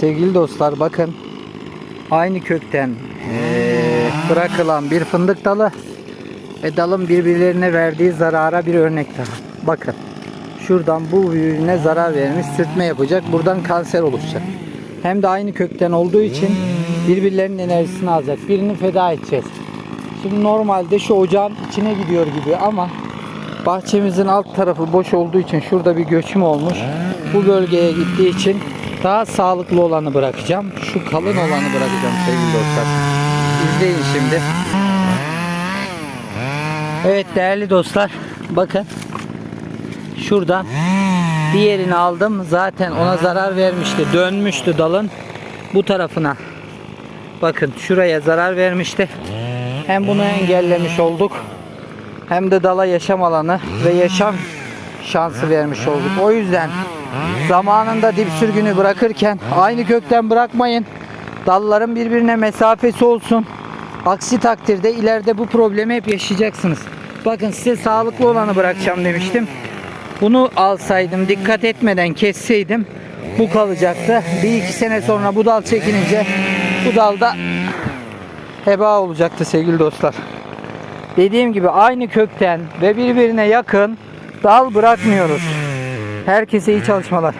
sevgili dostlar bakın aynı kökten eee, bırakılan bir fındık dalı ve dalın birbirlerine verdiği zarara bir örnek daha. Bakın şuradan bu birbirine zarar vermiş sürtme yapacak buradan kanser oluşacak. Hem de aynı kökten olduğu için birbirlerinin enerjisini alacak. Birini feda edeceğiz. Şimdi normalde şu ocağın içine gidiyor gibi ama bahçemizin alt tarafı boş olduğu için şurada bir göçüm olmuş. Bu bölgeye gittiği için daha sağlıklı olanı bırakacağım. Şu kalın olanı bırakacağım sevgili dostlar. İzleyin şimdi. Evet değerli dostlar bakın şuradan diğerini aldım zaten ona zarar vermişti dönmüştü dalın bu tarafına bakın şuraya zarar vermişti hem bunu engellemiş olduk hem de dala yaşam alanı ve yaşam şansı vermiş olduk o yüzden zamanında dip sürgünü bırakırken aynı kökten bırakmayın dalların birbirine mesafesi olsun Aksi takdirde ileride bu problemi hep yaşayacaksınız. Bakın size sağlıklı olanı bırakacağım demiştim. Bunu alsaydım, dikkat etmeden kesseydim bu kalacaktı. Bir iki sene sonra bu dal çekilince bu dalda heba olacaktı sevgili dostlar. Dediğim gibi aynı kökten ve birbirine yakın dal bırakmıyoruz. Herkese iyi çalışmalar.